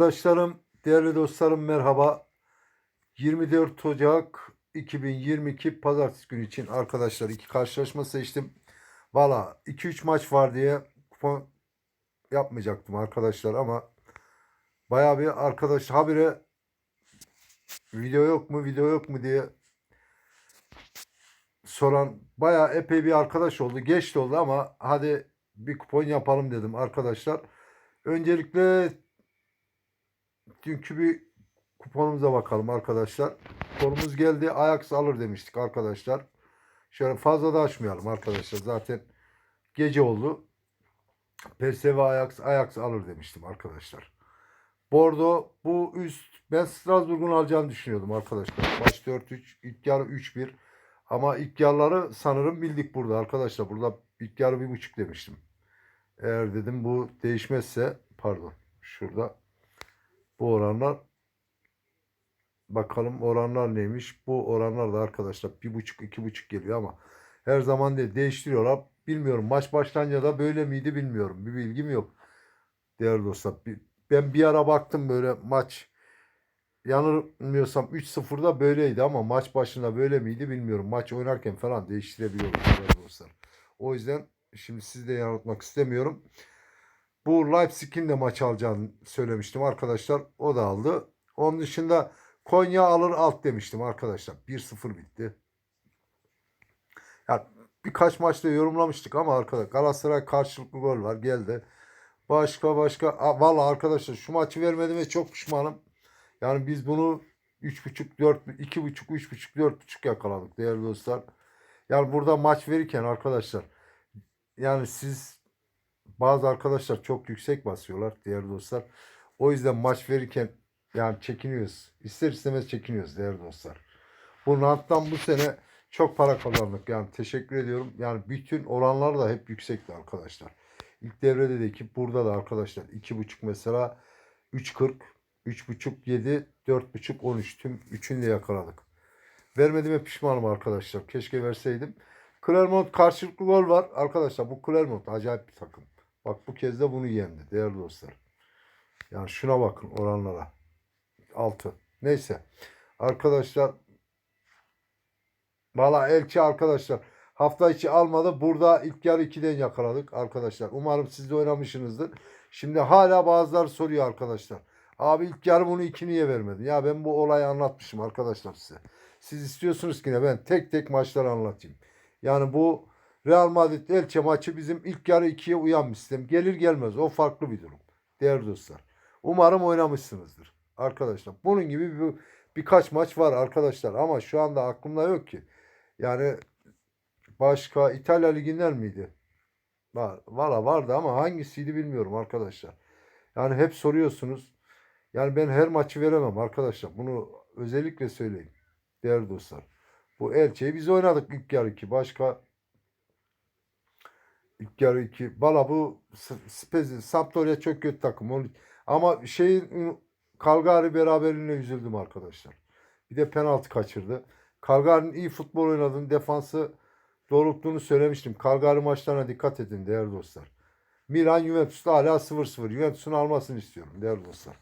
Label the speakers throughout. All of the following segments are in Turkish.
Speaker 1: Arkadaşlarım, değerli dostlarım merhaba. 24 Ocak 2022 Pazartesi günü için arkadaşlar iki karşılaşma seçtim. Valla 2-3 maç var diye kupon yapmayacaktım arkadaşlar ama bayağı bir arkadaş habire video yok mu video yok mu diye soran bayağı epey bir arkadaş oldu. Geç de oldu ama hadi bir kupon yapalım dedim arkadaşlar. Öncelikle dünkü bir kuponumuza bakalım arkadaşlar. Kuponumuz geldi. Ajax alır demiştik arkadaşlar. Şöyle fazla da açmayalım arkadaşlar. Zaten gece oldu. PSV Ajax Ajax alır demiştim arkadaşlar. Bordo bu üst ben Strasbourg'un alacağını düşünüyordum arkadaşlar. Maç 4-3 ilk yarı 3-1 ama ilk yarıları sanırım bildik burada arkadaşlar. Burada ilk yarı 1.5 demiştim. Eğer dedim bu değişmezse pardon şurada bu oranlar bakalım oranlar neymiş. Bu oranlar da arkadaşlar bir buçuk iki buçuk geliyor ama her zaman değil değiştiriyorlar. Bilmiyorum maç başlanınca da böyle miydi bilmiyorum. Bir bilgim yok. Değerli dostlar ben bir ara baktım böyle maç yanılmıyorsam 3-0'da böyleydi ama maç başında böyle miydi bilmiyorum. Maç oynarken falan değiştirebiliyoruz değerli dostlar. O yüzden şimdi sizi de yanıltmak istemiyorum. Bu Leipzig'in de maç alacağını söylemiştim arkadaşlar. O da aldı. Onun dışında Konya alır alt demiştim arkadaşlar. 1-0 bitti. Ya birkaç maçta yorumlamıştık ama arkadaşlar Galatasaray karşılıklı gol var geldi. Başka başka Aa, vallahi arkadaşlar şu maçı vermediğime çok pişmanım. Yani biz bunu 3.5 4 2.5 3.5 4.5 yakaladık değerli dostlar. Yani burada maç verirken arkadaşlar yani siz bazı arkadaşlar çok yüksek basıyorlar değerli dostlar. O yüzden maç verirken yani çekiniyoruz. İster istemez çekiniyoruz değerli dostlar. Bu ranttan bu sene çok para kazandık. Yani teşekkür ediyorum. Yani bütün oranlar da hep yüksekti arkadaşlar. İlk devrede de ki burada da arkadaşlar 2.5 mesela 3.40 3.5 7 4.5 13 tüm üçünü de yakaladık. Vermediğime pişmanım arkadaşlar. Keşke verseydim. Clermont karşılıklı gol var. Arkadaşlar bu Clermont acayip bir takım. Bak bu kez de bunu yendi değerli dostlar. Yani şuna bakın oranlara. 6. Neyse. Arkadaşlar Valla Elçi arkadaşlar hafta içi almadı. Burada ilk yarı 2'den yakaladık arkadaşlar. Umarım siz de oynamışsınızdır. Şimdi hala bazıları soruyor arkadaşlar. Abi ilk yarı bunu 2 niye vermedin? Ya ben bu olayı anlatmışım arkadaşlar size. Siz istiyorsunuz ki ne ben tek tek maçları anlatayım. Yani bu Real Madrid Elche maçı bizim ilk yarı 2'ye uyan bir sistem. Gelir gelmez o farklı bir durum. Değerli dostlar. Umarım oynamışsınızdır. Arkadaşlar bunun gibi bir, birkaç maç var arkadaşlar ama şu anda aklımda yok ki. Yani başka İtalya liginden miydi? Var, valla vardı ama hangisiydi bilmiyorum arkadaşlar. Yani hep soruyorsunuz. Yani ben her maçı veremem arkadaşlar. Bunu özellikle söyleyeyim. Değerli dostlar. Bu Elche'yi biz oynadık ilk yarı iki. Başka ilk yarı iki. Valla bu S- Spezia, Sampdoria çok kötü takım. Onu- Ama şeyin Calgary beraberliğine üzüldüm arkadaşlar. Bir de penaltı kaçırdı. Calgary'nin iyi futbol oynadığını, defansı doğrulttuğunu söylemiştim. Calgary maçlarına dikkat edin değerli dostlar. Milan Juventus'ta hala 0-0. Juventus'un almasını istiyorum değerli dostlar.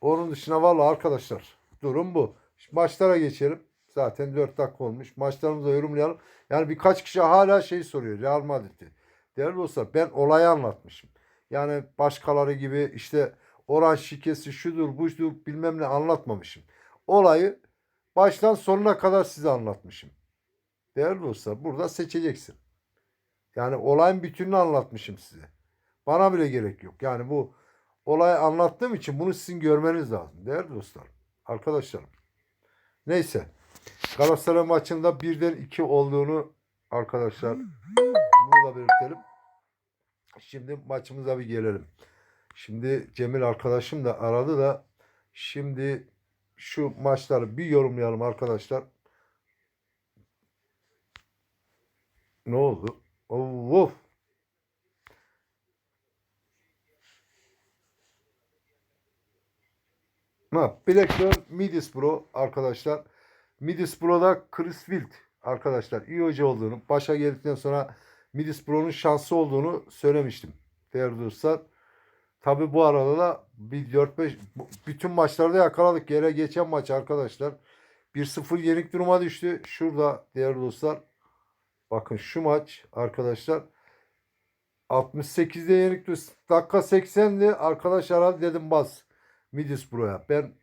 Speaker 1: Onun dışında valla arkadaşlar durum bu. Şimdi maçlara geçelim. Zaten 4 dakika olmuş. Maçlarımızı yorumlayalım. Yani birkaç kişi hala şey soruyor Real Madrid'i. Değerli dostlar ben olayı anlatmışım. Yani başkaları gibi işte oran şikesi şudur budur bilmem ne anlatmamışım. Olayı baştan sonuna kadar size anlatmışım. Değerli dostlar burada seçeceksin. Yani olayın bütününü anlatmışım size. Bana bile gerek yok. Yani bu olayı anlattığım için bunu sizin görmeniz lazım. Değerli dostlar. Arkadaşlarım. Neyse. Galatasaray maçında birden iki olduğunu arkadaşlar bunu da belirtelim. Şimdi maçımıza bir gelelim. Şimdi Cemil arkadaşım da aradı da şimdi şu maçları bir yorumlayalım arkadaşlar. Ne oldu? Of. Ha, Blackburn Middlesbrough arkadaşlar. Middlesbrough'da Chris Wild arkadaşlar iyi hoca olduğunu, başa geldikten sonra Middlesbrough'un şansı olduğunu söylemiştim. Değerli dostlar. Tabi bu arada da bir 4-5 bu- bütün maçlarda yakaladık. Yere geçen maç arkadaşlar 1-0 yenik duruma düştü. Şurada değerli dostlar bakın şu maç arkadaşlar 68'de yenik. Dakika 80'di. Arkadaş aradı dedim bas. Middlesbrough'a. Ben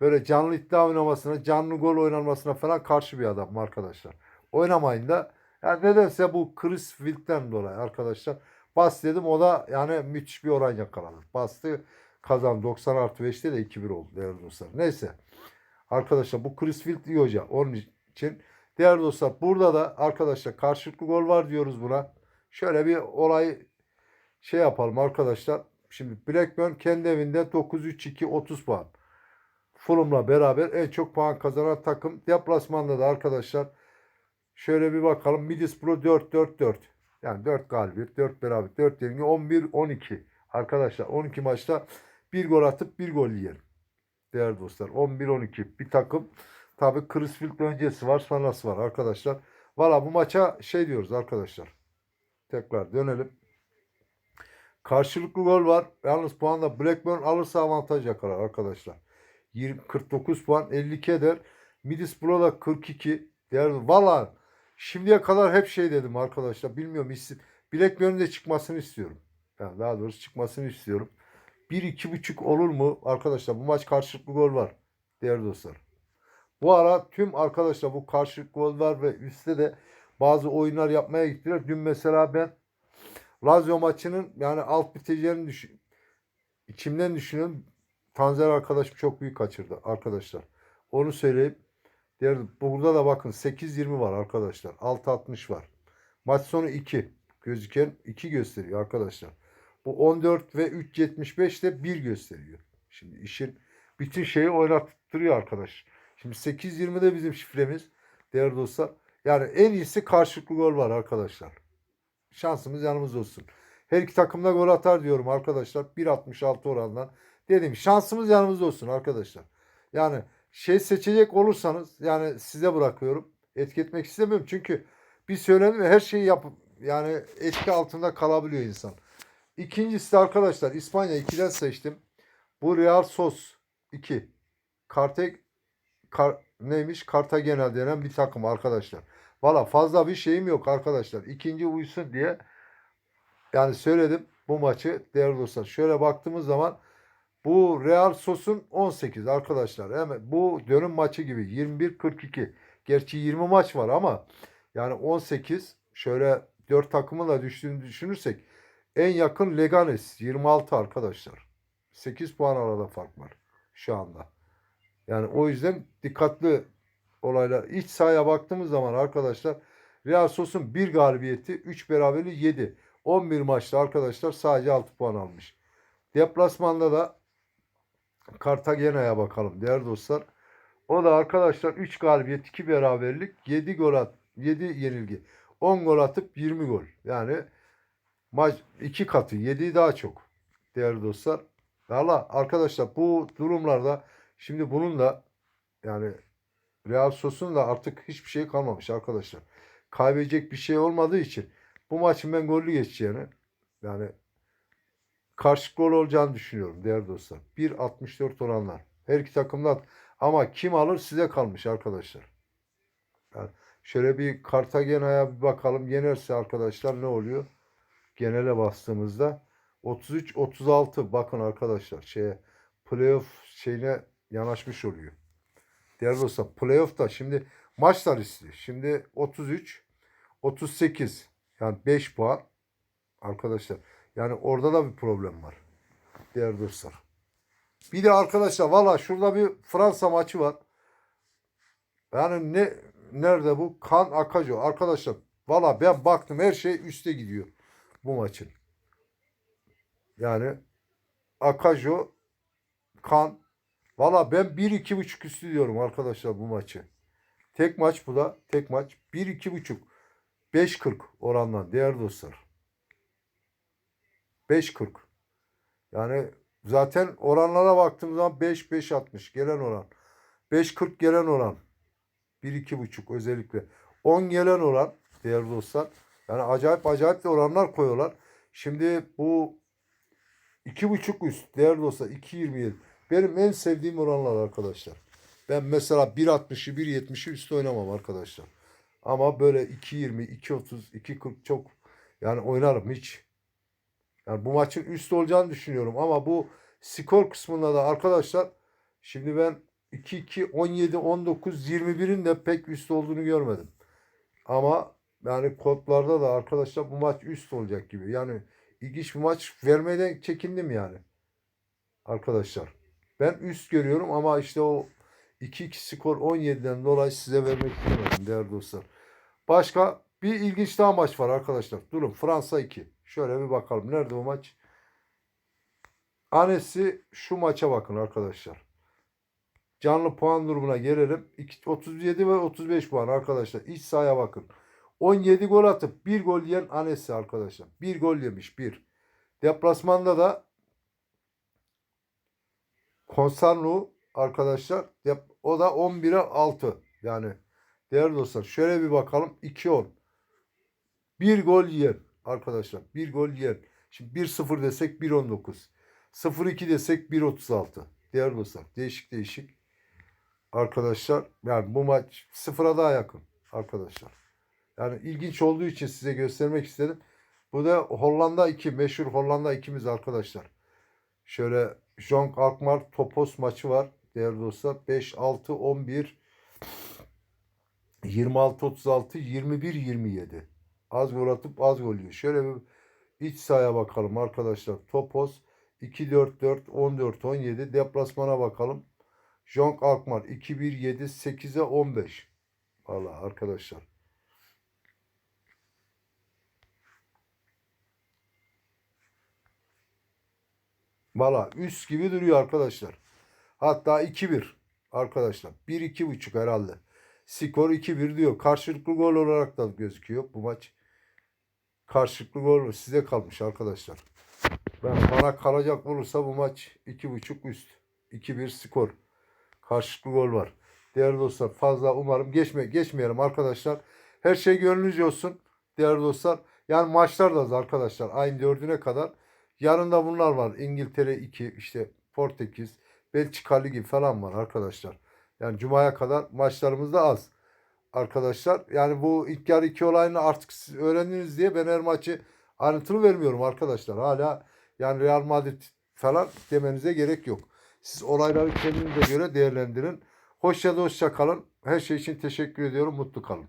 Speaker 1: böyle canlı iddia oynamasına, canlı gol oynanmasına falan karşı bir adamım arkadaşlar. Oynamayın da. Yani nedense bu Chris Wilk'ten dolayı arkadaşlar. Bas dedim o da yani müthiş bir oran yakaladı. Bastı kazandı. 90 artı 5'te de 2-1 oldu değerli dostlar. Neyse. Arkadaşlar bu Chris Wild iyi hoca. Onun için değerli dostlar burada da arkadaşlar karşılıklı gol var diyoruz buna. Şöyle bir olay şey yapalım arkadaşlar. Şimdi Blackburn kendi evinde 9-3-2 30 puan. Fulham'la beraber en çok puan kazanan takım. Deplasmanda da arkadaşlar şöyle bir bakalım. Middlesbrough 4-4-4. Yani 4 galibiyet, 4 beraber, 4 yenilgi, 11-12. Arkadaşlar 12 maçta bir gol atıp bir gol yiyelim. Değerli dostlar 11-12 bir takım. Tabi Crisfield öncesi var sonrası var arkadaşlar. Valla bu maça şey diyoruz arkadaşlar. Tekrar dönelim. Karşılıklı gol var. Yalnız puanla Blackburn alırsa avantaj yakalar arkadaşlar. 20, 49 puan 52 eder. Middlesbrough da 42. Değerli. Valla şimdiye kadar hep şey dedim arkadaşlar. Bilmiyorum isim. Blackburn'un de çıkmasını istiyorum. Yani daha doğrusu çıkmasını istiyorum. 1-2.5 olur mu? Arkadaşlar bu maç karşılıklı gol var. Değerli dostlar. Bu ara tüm arkadaşlar bu karşılıklı gol var ve üstte de bazı oyunlar yapmaya gittiler. Dün mesela ben Lazio maçının yani alt biteceğini düşün içimden düşünüyorum. Tanzer arkadaşım çok büyük kaçırdı arkadaşlar. Onu söyleyip diğer burada da bakın 8-20 var arkadaşlar. 6-60 var. Maç sonu 2 gözüken 2 gösteriyor arkadaşlar. Bu 14 ve 3.75 de 1 gösteriyor. Şimdi işin bütün şeyi oynattırıyor arkadaş. Şimdi 8.20 de bizim şifremiz değerli dostlar. Yani en iyisi karşılıklı gol var arkadaşlar. Şansımız yanımızda olsun. Her iki takım da gol atar diyorum arkadaşlar. 1.66 orandan. Dedim şansımız yanımızda olsun arkadaşlar. Yani şey seçecek olursanız yani size bırakıyorum. Etki istemiyorum. Çünkü bir söyledim her şeyi yapıp yani etki altında kalabiliyor insan. İkincisi de arkadaşlar İspanya 2'den seçtim. Bu Real Sos 2. Karte Kar, neymiş? Cartagena denen bir takım arkadaşlar. Valla fazla bir şeyim yok arkadaşlar. İkinci uysun diye yani söyledim bu maçı değerli dostlar. Şöyle baktığımız zaman bu Real Sos'un 18 arkadaşlar. Hemen bu dönüm maçı gibi 21-42. Gerçi 20 maç var ama yani 18 şöyle 4 takımın da düştüğünü düşünürsek en yakın Leganes 26 arkadaşlar. 8 puan arada fark var şu anda. Yani o yüzden dikkatli olaylar. İç sahaya baktığımız zaman arkadaşlar Real Sos'un 1 galibiyeti 3 beraberliği 7. 11 maçta arkadaşlar sadece 6 puan almış. Deplasmanda da Cartagena'ya bakalım değerli dostlar. O da arkadaşlar 3 galibiyet 2 beraberlik 7 gol at 7 yenilgi. 10 gol atıp 20 gol. Yani maç 2 katı 7 daha çok değerli dostlar. Valla arkadaşlar bu durumlarda şimdi bunun da yani Real Sos'un da artık hiçbir şey kalmamış arkadaşlar. Kaybedecek bir şey olmadığı için bu maçın ben gollü geçeceğini yani karşı gol olacağını düşünüyorum değerli dostlar. 1.64 oranlar. Her iki takımdan ama kim alır size kalmış arkadaşlar. Yani şöyle bir Cartagena'ya bir bakalım. Yenerse arkadaşlar ne oluyor? Genele bastığımızda 33-36 bakın arkadaşlar şeye playoff şeyine yanaşmış oluyor. Değerli dostlar playoff da şimdi maçlar istiyor. Şimdi 33 38 yani 5 puan arkadaşlar. Yani orada da bir problem var. Değerli dostlar. Bir de arkadaşlar valla şurada bir Fransa maçı var. Yani ne nerede bu? Kan Akajo. Arkadaşlar valla ben baktım her şey üste gidiyor bu maçın. Yani Akajo Kan valla ben 1-2.5 üstü diyorum arkadaşlar bu maçı. Tek maç bu da. Tek maç. 1-2.5. 5.40 orandan değerli dostlar. 5.40. Yani zaten oranlara baktığım zaman 5-5.60 gelen oran. 5.40 gelen oran. 1-2.5 özellikle. 10 gelen oran değerli dostlar. Yani acayip acayip de oranlar koyuyorlar. Şimdi bu 2.5 üst değerli olsa 2.27. Benim en sevdiğim oranlar arkadaşlar. Ben mesela 1.60'ı 1.70'i üst oynamam arkadaşlar. Ama böyle 2.20, 2.30, 2.40 çok yani oynarım hiç. Yani bu maçın üst olacağını düşünüyorum ama bu skor kısmında da arkadaşlar şimdi ben 2-2, 17, 19, 21'in de pek üst olduğunu görmedim. Ama yani kodlarda da arkadaşlar bu maç üst olacak gibi. Yani ilginç bir maç vermeden çekindim yani. Arkadaşlar. Ben üst görüyorum ama işte o 2-2 skor 17'den dolayı size vermek istemedim değerli dostlar. Başka bir ilginç daha maç var arkadaşlar. Durun Fransa 2. Şöyle bir bakalım. Nerede o maç? Anesi şu maça bakın arkadaşlar. Canlı puan durumuna gelelim. İki- 37 ve 35 puan arkadaşlar. İç sahaya bakın. 17 gol atıp 1 gol yiyen Anesi arkadaşlar. 1 gol yemiş 1. Deplasmanda da Konsanlu arkadaşlar. O da 11'e 6. Yani değerli dostlar şöyle bir bakalım. 2-10. 1 gol yiyen arkadaşlar. 1 gol yiyen. Şimdi 1-0 desek 1-19. 0-2 desek 1-36. Değerli dostlar değişik değişik. Arkadaşlar yani bu maç sıfıra daha yakın arkadaşlar. Yani ilginç olduğu için size göstermek istedim. Bu da Hollanda 2. Meşhur Hollanda 2'miz arkadaşlar. Şöyle Jonk Alkmaar Topos maçı var. Değerli dostlar. 5, 6, 11, 26, 36, 21, 27. Az gol atıp az gol yiyor. Şöyle bir iç sahaya bakalım arkadaşlar. Topos 2, 4, 4, 14, 17. Deplasmana bakalım. Jonk Alkmaar 2, 1, 7, 8'e 15. Valla arkadaşlar. Valla üst gibi duruyor arkadaşlar. Hatta 2-1 arkadaşlar. 1-2,5 herhalde. Skor 2-1 diyor. Karşılıklı gol olarak da gözüküyor bu maç. Karşılıklı gol size kalmış arkadaşlar. Ben bana kalacak olursa bu maç 2.5 üst. 2-1 skor. Karşılıklı gol var. Değerli dostlar fazla umarım geçme geçmeyelim arkadaşlar. Her şey gönlünüzce olsun. Değerli dostlar. Yani maçlar da arkadaşlar aynı dördüne kadar. Yarın da bunlar var. İngiltere 2 işte Portekiz, Belçika Ligi falan var arkadaşlar. Yani Cuma'ya kadar maçlarımız da az. Arkadaşlar yani bu ilk yarı iki olayını artık siz öğrendiniz diye ben her maçı ayrıntılı vermiyorum arkadaşlar. Hala yani Real Madrid falan demenize gerek yok. Siz olayları kendinize göre değerlendirin. Hoşça da hoşça kalın. Her şey için teşekkür ediyorum. Mutlu kalın.